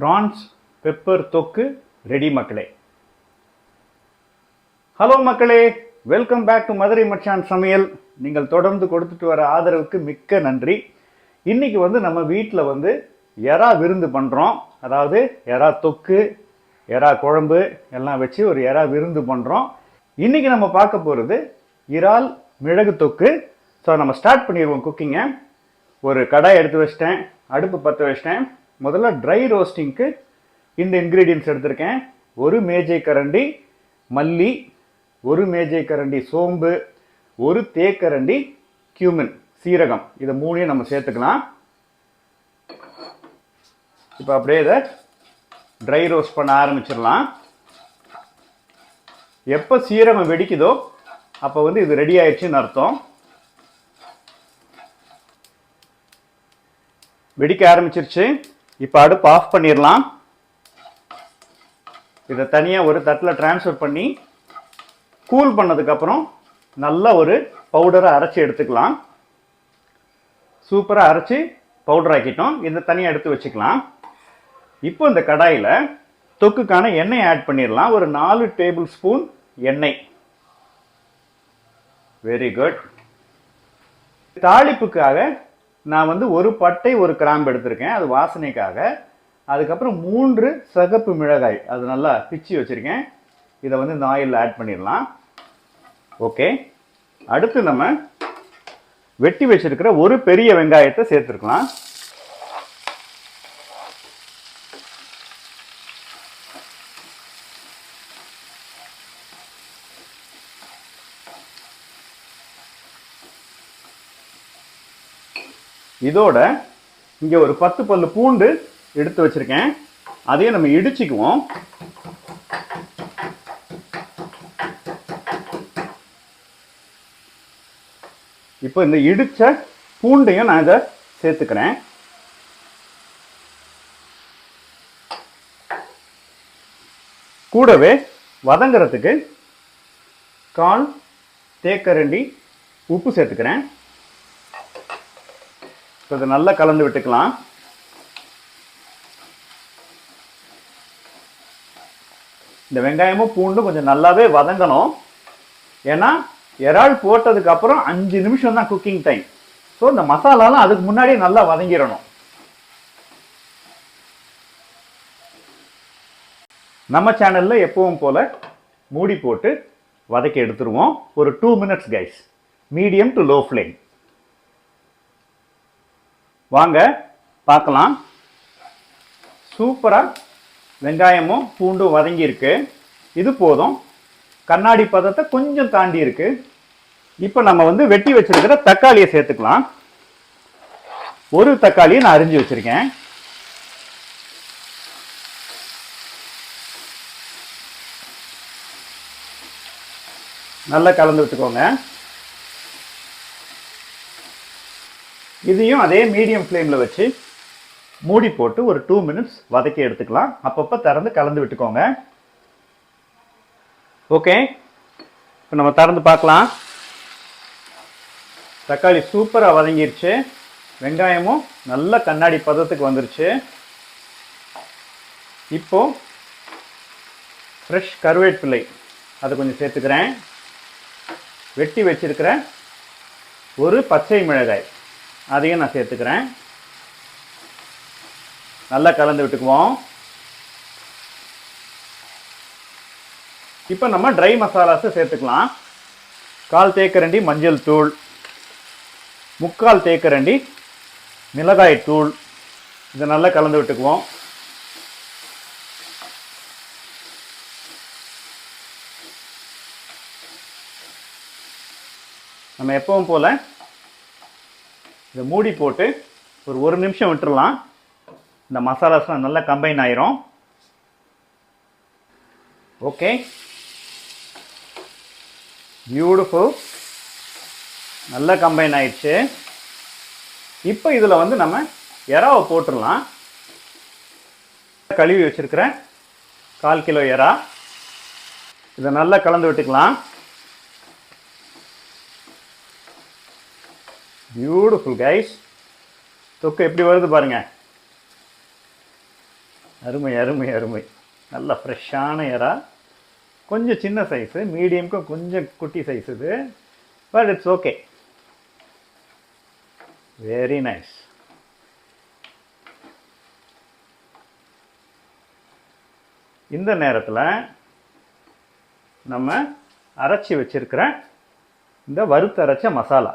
Prawns pepper தொக்கு ready மக்களே. Hello மக்களே வெல்கம் பேக் டு மதுரை மச்சான் சமையல். நீங்கள் தொடர்ந்து கொடுத்துட்டு வர ஆதரவுக்கு மிக்க நன்றி. இன்னைக்கு வந்து நம்ம வீட்டில் வந்து எறா விருந்து பண்ணுறோம் அதாவது எறா தொக்கு எறா குழம்பு எல்லாம் வச்சு ஒரு எறா விருந்து பண்ணுறோம் இன்றைக்கி நம்ம பார்க்க போகிறது இறால் மிளகு தொக்கு. ஸோ நம்ம ஸ்டார்ட் பண்ணிடுவோம் குக்கிங்கை ஒரு கடாய் எடுத்து வச்சிட்டேன் அடுப்பு பற்ற வச்சிட்டேன். முதல்ல ட்ரை ரோஸ்டிங்க்கு இந்த இன்க்ரீடியன்ஸ் எடுத்திருக்கேன். ஒரு மேஜை கரண்டி மல்லி ஒரு மேஜை கரண்டி சோம்பு ஒரு தேக்கரண்டி கியூமின் சீரகம். இதை மூணையும் நம்ம சேர்த்துக்கலாம். இப்போ அப்படியே இதை ட்ரை ரோஸ்ட் பண்ண ஆரம்பிச்சிடலாம். எப்போ சீரகம் வெடிக்குதோ அப்போ வந்து இது ரெடி ஆயிடுச்சுன்னு அர்த்தம். வெடிக்க ஆரம்பிச்சிருச்சு. இப்போ அடுப்பு ஆஃப் பண்ணிடலாம். இதை தனியாக ஒரு தட்டில் ட்ரான்ஸ்ஃபர் பண்ணி கூல் பண்ணதுக்கப்புறம் நல்ல ஒரு பவுடரை அரைச்சி எடுத்துக்கலாம். சூப்பராக அரைச்சி பவுடர் ஆக்கிட்டோம். இதை தனியாக எடுத்து வச்சுக்கலாம். இப்போ இந்த கடாயில் தொக்குக்கான எண்ணெய் ஆட் பண்ணிடலாம். ஒரு நாலு டேபிள் ஸ்பூன் எண்ணெய். வெரி குட் தாளிப்புக்காக நான் வந்து ஒரு பட்டை ஒரு கிராம்பு எடுத்திருக்கேன். அது வாசனைக்காக. அதுக்கப்புறம் மூன்று சகப்பு மிளகாய். அது நல்லா பிச்சு வச்சுருக்கேன். இதை வந்து இந்த ஆயிலில் ஆட் பண்ணிடலாம். ஓகே அடுத்து நம்ம வெட்டி வச்சுருக்கிற ஒரு பெரிய வெங்காயத்தை சேர்த்துருக்கலாம். இதோட இங்கே ஒரு பத்து பல்லு பூண்டு எடுத்து வச்சிருக்கேன். அதையும் நம்ம இடிச்சுக்குவோம். இப்போ இந்த இடித்த பூண்டையும் நான் இதை சேர்த்துக்கிறேன். கூடவே வதங்கிறதுக்கு கால் தேக்கரண்டி உப்பு சேர்த்துக்கிறேன். ஸோ இதை நல்லா கலந்து விட்டுக்கலாம். இந்த வெங்காயமும் பூண்டும் கொஞ்சம் நல்லாவே வதங்கணும். ஏன்னா இறால் போட்டதுக்கப்புறம் அஞ்சு நிமிஷம் தான் குக்கிங் டைம் ஸோ இந்த மசாலாலாம் அதுக்கு முன்னாடியே நல்லா வதங்கிடணும். நம்ம சேனலில் எப்பவும் போல் மூடி போட்டு வதக்கி எடுத்துருவோம். ஒரு two minutes guys medium to low flame வாங்க பார்க்கலாம். சூப்பராக வெங்காயமும் பூண்டும் வதங்கியிருக்கு. இது போதும். கண்ணாடி பதத்தை கொஞ்சம் தாண்டி இருக்கு. இப்போ நம்ம வந்து வெட்டி வச்சிருக்கிற தக்காளியை சேர்த்துக்கலாம். ஒரு தக்காளியை நான் அரிஞ்சு வச்சிருக்கேன். நல்லா கலந்து விட்டுக்கோங்க. இதையும் அதே மீடியம் ஃப்ளேமில் வச்சு மூடி போட்டு ஒரு டூ மினிட்ஸ் வதக்கி எடுத்துக்கலாம். அப்பப்போ திறந்து கலந்து விட்டுக்கோங்க. ஓகே இப்போ நம்ம திறந்து பார்க்கலாம். தக்காளி சூப்பராக வதங்கிருச்சு. வெங்காயமும் நல்ல கண்ணாடி பதத்துக்கு வந்துருச்சு. இப்போ ஃப்ரெஷ் கருவேப்பிலை. அதை கொஞ்சம் சேர்த்துக்கிறேன். வெட்டி வச்சிருக்கிற ஒரு பச்சை மிளகாய். அதையும் நான் சேர்த்துக்கிறேன். நல்லா கலந்து விட்டுக்குவோம். இப்போ நம்ம ட்ரை மசாலாஸை சேர்த்துக்கலாம். கால் தேக்கரண்டி மஞ்சள் தூள் முக்கால் தேக்கரண்டி மிளகாய் தூள் இதை நல்லா கலந்து விட்டுக்குவோம். நம்ம எப்பவும் போல இதை மூடி போட்டு ஒரு ஒரு நிமிஷம் விட்டுடலாம் இந்த மசாலாஸ்லாம் நல்லா கம்பைன் ஆயிரும். ஓகே பியூட்டிஃபுல் நல்லா கம்பைன் ஆயிடுச்சு. இப்போ இதில் வந்து நம்ம எறாவை போட்டுடலாம் கழுவி வச்சுருக்கிறேன் கால் கிலோ எறா. இதை நல்லா கலந்து விட்டுக்கலாம். பியூட்டிஃபுல் கைஸ் தொக்கு எப்படி வருது பாருங்க. அருமை அருமை அருமை. நல்ல ஃப்ரெஷ்ஷான இறா கொஞ்சம் சின்ன சைஸு மீடியம்க்கும் கொஞ்சம் குட்டி சைஸ் இது. But it's okay very nice இந்த நேரத்தில் நம்ம அரைச்சி வச்சிருக்கிற இந்த வறுத்து அரைச்ச மசாலா.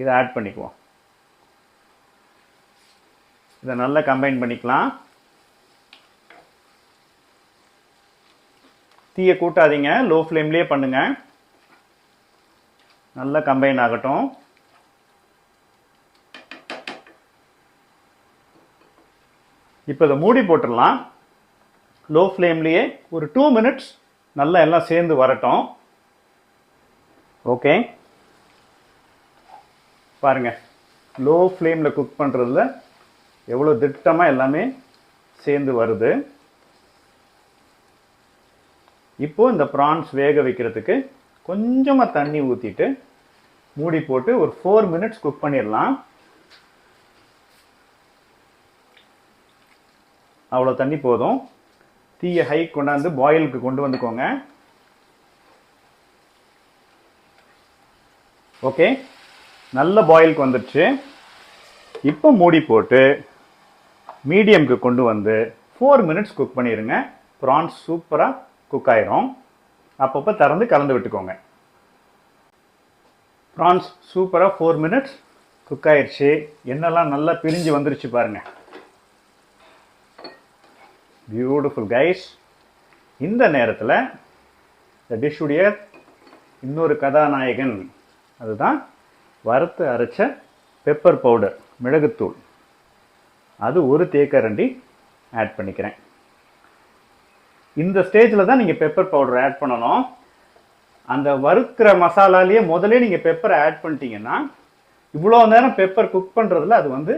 இதை ஆட் பண்ணிக்குவோம். இதை நல்லா கம்பைன் பண்ணிக்கலாம். தீயை கூட்டாதீங்க லோ ஃப்ளேம்லேயே பண்ணுங்க. நல்லா கம்பைன் ஆகட்டும். இப்போ இதை மூடி போட்டுடலாம். லோ ஃப்ளேம்லேயே ஒரு டூ மினிட்ஸ் நல்லா எல்லாம் சேர்ந்து வரட்டும். ஓகே பாருங்கள் லோ ஃப்ளேமில் குக் பண்ணுறதுல எவ்வளோ திட்டமாக எல்லாமே சேர்ந்து வருது. இப்போது இந்த ப்ரான்ஸ் வேக வைக்கிறதுக்கு கொஞ்சமாக தண்ணி ஊற்றிட்டு மூடி போட்டு ஒரு ஃபோர் மினிட்ஸ் குக் பண்ணிடலாம். அவ்வளோ தண்ணி போதும். தீயை ஹை கொண்டாந்து பாயிலுக்கு கொண்டு வந்துக்கோங்க. ஓகே நல்ல பாயிலுக்கு வந்துடுச்சு இப்போ மூடி போட்டு மீடியம்க்கு கொண்டு வந்து ஃபோர் மினிட்ஸ் குக் பண்ணிடுங்க ப்ரான்ஸ் சூப்பராக குக் ஆயிரும். அப்பப்போ திறந்து கலந்து விட்டுக்கோங்க. ப்ரான்ஸ் சூப்பராக ஃபோர் மினிட்ஸ் குக் ஆயிடுச்சு என்னெல்லாம் நல்லா பிரிஞ்சு வந்துருச்சு பாருங்கள் பியூட்டிஃபுல் கைஸ் இந்த நேரத்தில் இந்த டிஷ்ஷுடைய இன்னொரு கதாநாயகன் அதுதான் வறுத்து அரைச்ச பெப்பர் பவுடர் மிளகுத்தூள். அது ஒரு தேக்கரண்டி ஆட் பண்ணிக்கிறேன். இந்த ஸ்டேஜில் தான் நீங்கள் பெப்பர் பவுடர் ஆட் பண்ணணும். அந்த வறுக்கிற மசாலாலேயே முதலே நீங்கள் பெப்பரை ஆட் பண்ணிட்டீங்கன்னா இவ்வளோ நேரம் பெப்பர் குக் பண்ணுறதுல அது வந்து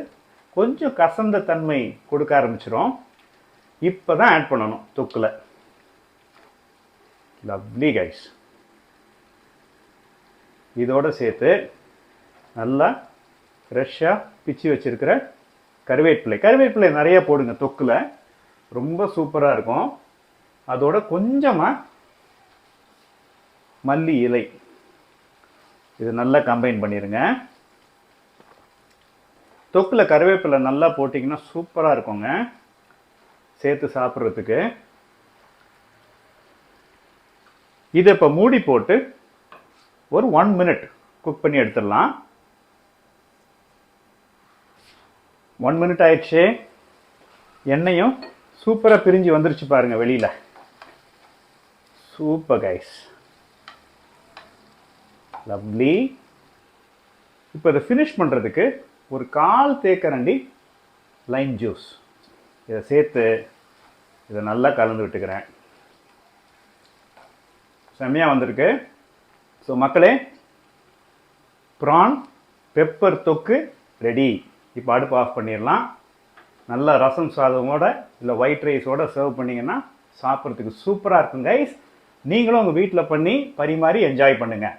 கொஞ்சம் கசந்த தன்மை கொடுக்க ஆரம்பிச்சிடும் இப்போ தான் ஆட் பண்ணணும் தொக்கில். லவ்லி கைஸ் இதோடு சேர்த்து நல்லா ஃப்ரெஷ்ஷாக பிச்சு வச்சுருக்கிற கருவேப்பிலை. கருவேப்பிலை நிறைய போடுங்க தொக்கில். ரொம்ப சூப்பராக இருக்கும். அதோட கொஞ்சமாக மல்லி இலை. இது நல்லா கம்பைன் பண்ணிடுங்க தொக்கில் கருவேப்பிலை நல்லா போட்டிங்கன்னா சூப்பராக இருக்குங்க. சேர்த்து சாப்பிட்றதுக்கு. இதை இப்போ மூடி போட்டு ஒரு ஒன் மினிட் குக் பண்ணி எடுத்துடலாம். ஒன் மினிட் ஆயிடுச்சு. எண்ணெயும் சூப்பராக பிரிஞ்சு வந்துருச்சு பாருங்கள் வெளியில். சூப்பர் கைஸ் லவ்லி இப்போ இதை ஃபினிஷ் பண்ணுறதுக்கு ஒரு கால் தேக்கரண்டி லைம் ஜூஸ் இதை சேர்த்து இதை நல்லா கலந்து விட்டுக்கிறேன். செம்மையாக வந்திருக்கு. ஸோ மக்களே ப்ரான் பெப்பர் தொக்கு ரெடி இப்போ அடுப்பு ஆஃப் பண்ணிடலாம். நல்லா ரசம் சாதமோட இல்லை ஒயிட் ரைஸோட சர்வ் பண்ணிங்கன்னா சாப்பிட்றதுக்கு சூப்பராக இருக்கும் கைஸ் நீங்களும் உங்கள் வீட்டில் பண்ணி பரிமாறி என்ஜாய் பண்ணுங்கள்